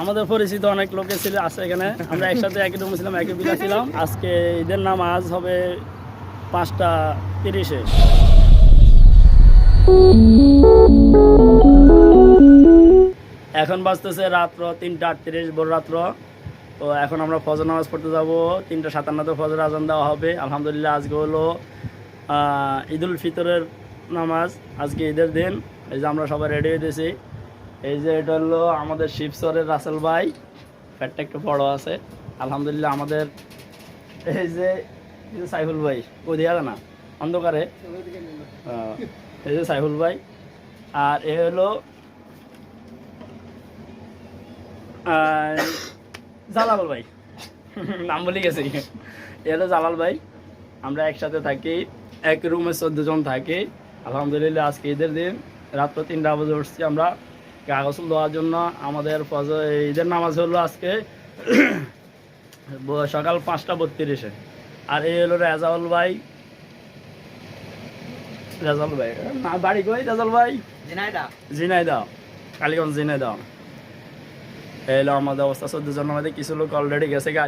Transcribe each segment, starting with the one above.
আমাদের পরিচিত অনেক লোকে ছিল আছে এখানে। আমরা একসাথে একই রুমে ছিলাম একই বিলা ছিলাম। আজকে ঈদের নামাজ হবে পাঁচটা তিরিশে। এখন বাজতেছে রাত্র তিনটা আটত্রিশ ভোর রাত্র। তো এখন আমরা ফজর নামাজ পড়তে যাব। তিনটা সাতান্নতে ফজর আজান দেওয়া হবে। আলহামদুলিল্লাহ আজকে হলো আহ, ঈদুল ফিতরের নামাজ। আজকে ঈদের দিন। এই যে আমরা সবাই রেডি হইতেছি। এই যে এটা হলো আমাদের শিবসরের রাসেল ভাই। ফ্যাটটা একটু বড় আছে। আলহামদুলিল্লাহ আমাদের এই যে সাইফুল ভাই ওদিকে আছে না, অন্ধকারে। এই যে সাইফুল ভাই। আর এ হলো জালাল ভাই। নাম বলে গেছি। এ হলো জালাল ভাই। আমরা একসাথে থাকি, এক রুমে চোদ্দ জন থাকি। আলহামদুলিল্লাহ আজকে ঈদের দিন। রাত্র তিনটা বাজে উঠছি আমরা। কাগজ দেওয়ার জন্য আমাদের ঈদের নামাজ হলো আজকে সকাল পাঁচটা বত্রিশে। আর এই হলো রেজাউল ভাই। রেজাউল ভাই না বাড়ি কই রেজাউল ভাই? ঝিনাইদা কালীগঞ্জ ঝিনাইদা এই হলো আমাদের অবস্থা চোদ্দ জন আমাদের কিছু লোক অলরেডি গেছে গা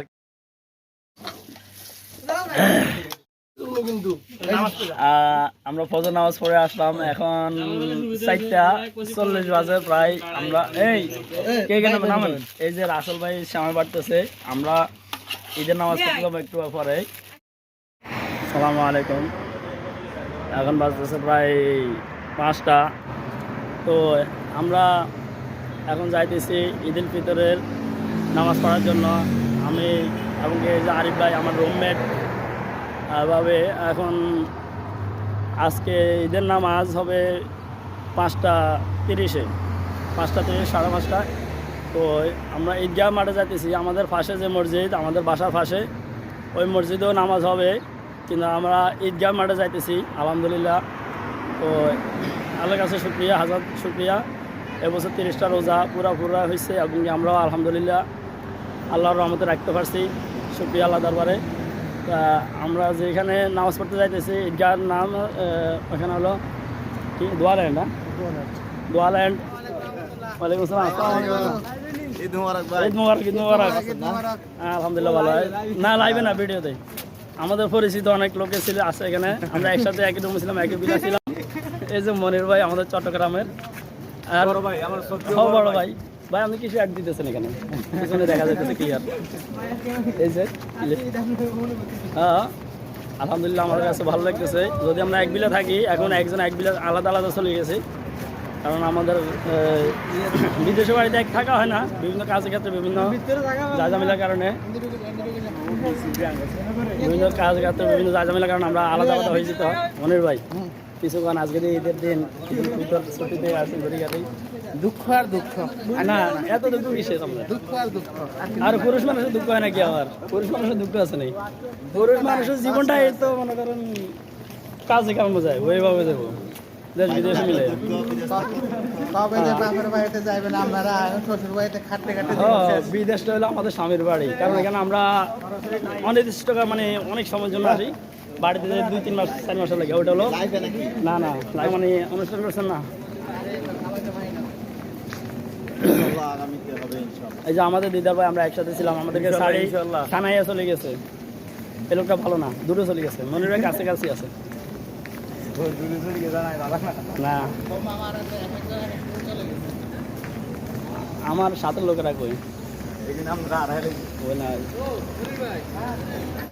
আহ, আমরা ফজর নামাজ পড়ে আসলাম। এখন চারটা চল্লিশ বাজে প্রায়। আমরা এই কে কেন নামেন? এই যে রাসেল ভাই সামনে বাড়তেছে। আমরা ঈদের নামাজ পড়লাম একটু পরে। সালামু আলাইকুম। এখন বাজতেছে প্রায় পাঁচটা। তো আমরা এখন যাইতেছি ঈদ উল ফিতরের নামাজ পড়ার জন্য। আমি এবং এই যে আরিফ ভাই আমার রুমমেট। এভাবে এখন আজকে ঈদের নামাজ হবে পাঁচটা তিরিশে, পাঁচটা তিরিশ সাড়ে পাঁচটা। তো আমরা ঈদগাহ মাঠে যাইতেছি, আমাদের পাশে যে মসজিদ, আমাদের বাসার পাশে, ওই মসজিদেও নামাজ হবে। কিন্তু আমরা ঈদগাহ মাঠে যাইতেছি, আলহামদুলিল্লাহ। তো আল্লাহর কাছে শুক্রিয়া, হাজার শুক্রিয়া। এবছর তিরিশটা রোজা পুরা পুরা হয়েছে এবং আমরাও আলহামদুলিল্লাহ আল্লাহর রহমতে রাখতে পারছি। শুক্রিয়া আল্লাহ দরবারে। তা আমরা যেখানে নামাজ পড়তে যাইতেছি ঈদগাহর নাম ওখানে হলো কি? দোয়াল্যান্ড হ্যাঁ? দোয়াল্যান্ড ওয়ালাইকুম আসসালাম আসসালামু ঈদ মোবারক ভাই। ঈদ মুবারক ঈদ মুবারক। হ্যাঁ, আলহামদুলিল্লাহ ভালো। না লাইবে না ভিডিওতে আমাদের পরিচিত অনেক লোকে ছিল আছে এখানে। আমরা একসাথে একই রুমে ছিলাম একই বিলা ছিলাম। এই যে মনির ভাই আমাদের চট্টগ্রামের। আর বড় ভাই আমার বড় ভাই। ভাই, আপনি কিছু অ্যাড দিতেছেন এখানে? পিছনে দেখা যাইতেছে ক্লিয়ার এই যে হ্যাঁ আলহামদুলিল্লাহ আমাদের কাছে ভালো লাগতেছে। যদি আমরা এক বিলে থাকি, এখন একজন এক বিলে আলাদা আলাদা চলে গেছি। কারণ আমাদের বিদেশে বাড়িতে এক থাকা হয় না। বিভিন্ন কাজের ক্ষেত্রে বিভিন্ন জাজামিলার কারণে। বিভিন্ন কাজ ক্ষেত্রে বিভিন্ন জাজামিলার কারণে আমরা আলাদা আলাদা হয়ে যেতে মনির ভাই কিছুক্ষণ আজকে ঈদের দিন ছুটিতে আসি ঘুরে গেলে দুঃখ আর দুঃখ। না এত দুঃখ কিসে তোমরা দুঃখ আর দুঃখ। আর পুরুষ মানুষের দুঃখ হয় নাকি আবার? পুরুষ মানুষের দুঃখ আছে পুরুষ মানুষের জীবনটাই তো মনে করেন কাজে কাম যায় ওইভাবে যাব দেশ বিদেশে মিলে। কবে যে বাপের বাড়িতে যাইবেন আপনারা শ্বশুর বাড়িতে খাটতে খাটতে বিদেশটা হলো আমাদের স্বামীর বাড়ি। কারণ এখানে আমরা অনির্দিষ্ট মানে অনেক সময়ের জন্য আসি। বাড়িতে দুই তিন মাস চার মাস লাগে ওটা হলো না না মানে অনুষ্ঠান করছেন না। এই যে আমাদের দিদার ভাই আমরা একসাথে ছিলাম আমাদেরকে শাড়ি ইনশাল্লাহ। চলে গেছে। এই লোকটা ভালো না দূরে চলে গেছে মনির ভাই কাছে কাছে আছে। না। আমার সাথে লোকেরা কই? ওই না।